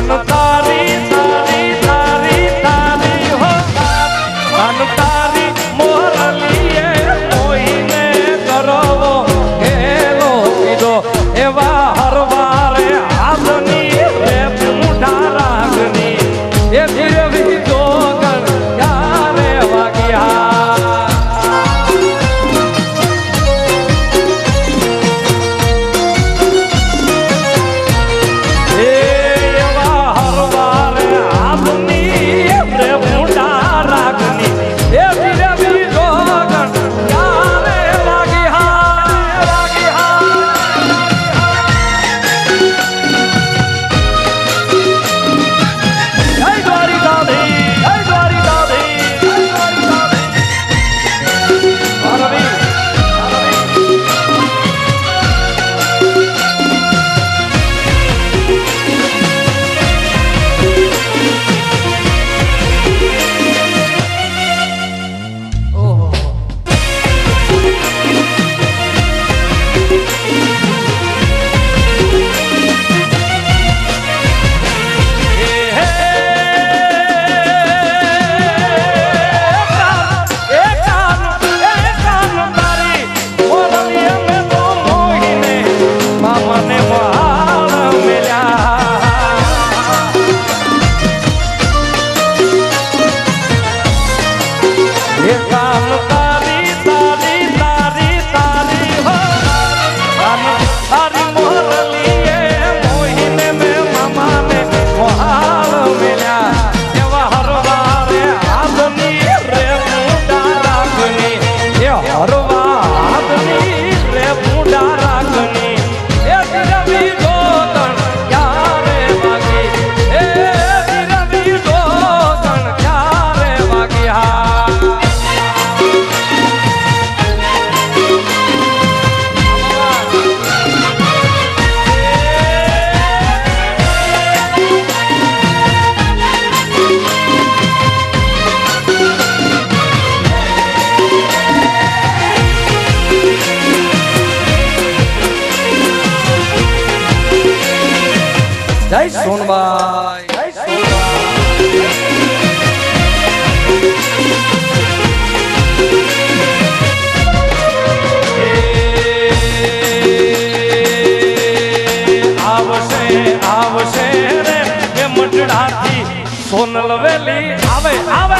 জানো তা જય સોનબાઈ. જય આવશે આવશે રે એ મટડાથી સોનલ વેલી આવે આવે.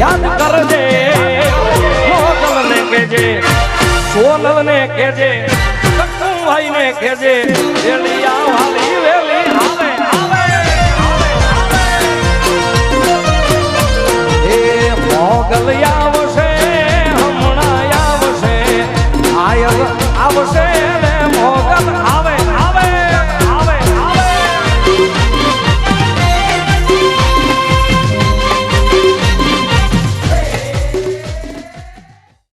યાદ કરજે મોગલ ને કેજે સોનલ ને કેજે ભાઈ ને કેજે વેલિયા વાલી વેલી.